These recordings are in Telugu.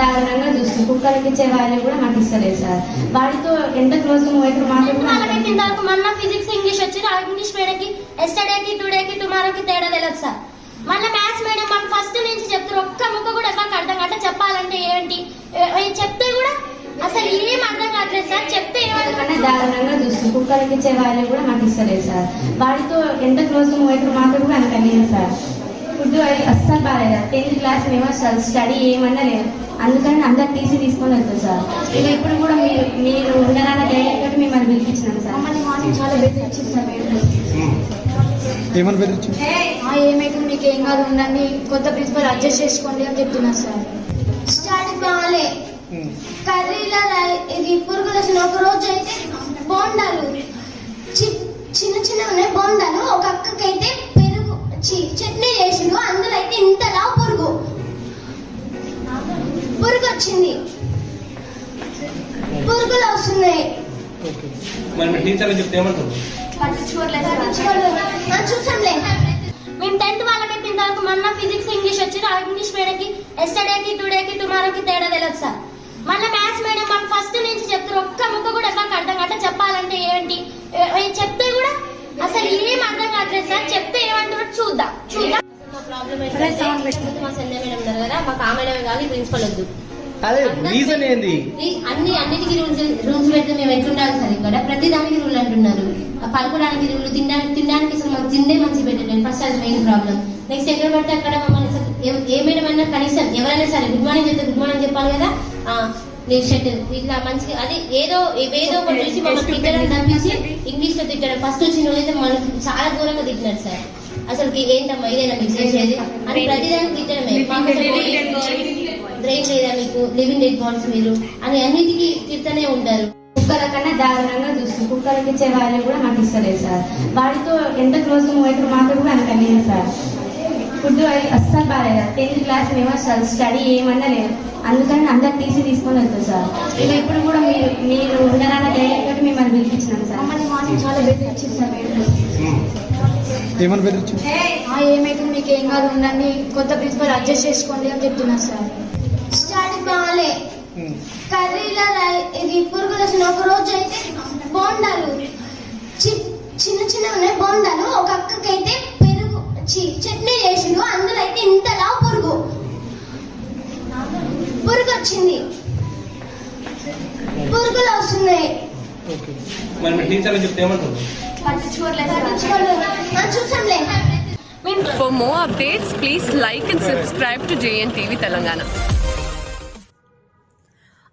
దారుణంగా చూస్తుంది. కుక్కలకి ఇచ్చే వాల్యూ కూడా మాకు ఇస్తలేదు సార్. వాడితో ఎంత క్లోజ్ వాళ్ళకి ఇంతవరకు మొన్న ఫిజిక్స్ ఇంగ్లీష్ వచ్చి ఇంగ్లీష్ మేడంకి ఎస్టర్డేకి టుడేకి టుమారోకి తేడా తెలియదు సార్. మళ్ళీ మ్యాథ్స్ మేడం మాకు ఫస్ట్ నుంచి చెప్తారు ఒక్క ముక్క కూడా మాకు అర్థం కావట్లే. చెప్పాలంటే ఏంటి? చెప్తే కూడా అసలు ఏం అర్థం కావట్లేదు సార్. చెప్తే ఏమర్థం కన్నా దారుణంగా చూస్తుంది. కుక్కలకి ఇచ్చే వాల్యూ కూడా మాకు ఇస్తలేదు సార్. వాడితో ఎంత క్లోజ్ అయితే మాకు కూడా అంత లేదు సార్. ఫుడ్ అది అస్సలు బాగాలేదు. టెన్త్ క్లాస్ మేము అసలు స్టడీ ఏమన్నా లేదు అందుకని అందరు టీసీ తీసుకొని వెళ్తాం సార్. ఇక ఇప్పుడు కూడా మీరు మీరు ఉండరాన్న తోటి మిమ్మల్ని పిలిపించినాం సార్. మమ్మల్ని మార్నింగ్ చాలా బెదిరించింది సార్ ఏమని బెదిరించింది ఆ, ఏమైతే మీకు ఏం కాదు ఉండండి. కొత్త ప్రిన్సిపల్ అడ్జస్ట్ చేసుకోండి అని చెప్తున్నారు సార్. స్టార్ట్ కావాలి. కర్రీల ఇది పురుగులు వచ్చిన ఒక రోజు అయితే బోండాలు వచ్చింది. పురుగులు వస్తున్నాయి. మరి మీ టీచర్లు చెప్తే ఏమంటారు చూసాంలే. మేము టెన్త్ వాళ్ళకైతే ఇంతవరకు మొన్న ఫిజిక్స్ ఇంగ్లీష్ వచ్చి ఆ ఇంగ్లీష్ మేడంకి ఎస్టర్డేకి టుడేకి టుమారోకి తేడా తెలియదు సార్. మళ్ళీ మ్యాథ్స్ మేడం మాకు ఫస్ట్ నుంచి చెప్తారు ఒక్క ముక్క కూడా మాకు అర్థం కావట్లే. చెప్పాలంటే ఏంటి? చెప్తే కూడా అసలు ఏం అర్థం కావట్లేదు సార్. చెప్తే ఏమంటారో చూద్దాం. చూద్దాం. మా ప్రాబ్లం ఏంటంటే మా సంధ్య మేడం కదా మాకు ఆ కావాలి ప్రిన్సిపల్ వద్దు. అదే రీజన్ ఏంది? అన్ని అన్నిటికీ రూల్స్ రూల్స్ పెడితే మేము ఎట్లుండాలి సార్ ఇక్కడ? ప్రతి దానికి రూల్ అంటున్నారు. ఆ పడుకోవడానికి రూల్ తినడానికి తినడానికి అసలు మాకు తిండే మంచి పెట్టండి ఫస్ట్ అది మెయిన్ ప్రాబ్లం నెక్స్ట్ ఎక్కడ పడితే అక్కడ మమ్మల్ని అసలు ఏ- ఏ మేడం అయినా కనీసం ఎవరైనా సరే గుడ్ మార్నింగ్ చెప్తే గుడ్ మార్నింగ్ చెప్పాలి కదా? ఆ, నీ షర్ట్ ఇట్లా మంచిగా అది ఏదో ఏదో ఒకటి చూసి మమ్మల్ని తిట్టడం తప్పించి ఇంగ్లీష్లో తిట్టడం. ఫస్ట్ వచ్చిన రోజైతే మనకి చాలా దూరంగా తిట్టినారు సార్. అసలు ఏంటమ్మా? ఇదేనా మీకు చేసేది అని ప్రతిదానికి తిట్టడమే బ్రెయిన్ లేదా మీకు లివింగ్ డెడ్ బాడీస్ మీరు అని అన్నిటికీ తిడుతూనే ఉంటారు. కుక్కల కన్నా దారుణంగా చూస్తుంది. కుక్కలకి ఇచ్చే వాల్యూ కూడా మాకు ఇస్తలేదు సార్. వాడితో ఎంత క్లోజ్ మూవ్ అయితే మాకు కూడా అంత లేదు సార్. ఫుడ్ అది అస్సలు బాగాలేదు. టెన్త్ క్లాస్ మేము అసలు స్టడీ ఏమన్నా లేదు. అందుకని అందరు టీసీ తీసుకొని వెళ్తాం సార్. ఇక ఇప్పుడు కూడా మీరు మీరు ఉండరాన్న ధైర్యం తోటి మిమ్మల్ని పిలిపించినాం సార్. మమ్మల్ని మార్నింగ్ చాలా బెదిరించింది సార్ ఏమని బెదిరించింది ఏమైతే మీకు ఏం కాదు ఉండండి. కొత్త ప్రిన్సిపల్ అడ్జస్ట్ చేసుకోండి అని చెప్తున్నారు సార్. కర్రీల ఇది పురుగులు వచ్చిన ఒక రోజు అయితే బోండాలు. చి- చిన్న చిన్న ఉన్నాయి బోండాలు. ఒక అక్కకైతే పెరుగు చి- చట్నీ చేసిండు. అందులో అయితే ఇంతలా పురుగు. పురుగు వచ్చింది. పురుగులు వస్తున్నాయి. మరి మీ టీచర్లు చెప్తే ఏమంటారు? చూసాంలే. For more updates, please like and subscribe to JNTV Telangana.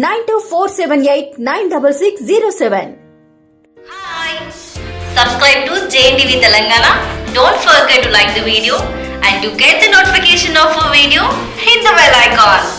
Nine two four seven eight nine double Subscribe to JNTV Telangana. Don't forget to like the video and to get the notification of a video, hit the bell icon.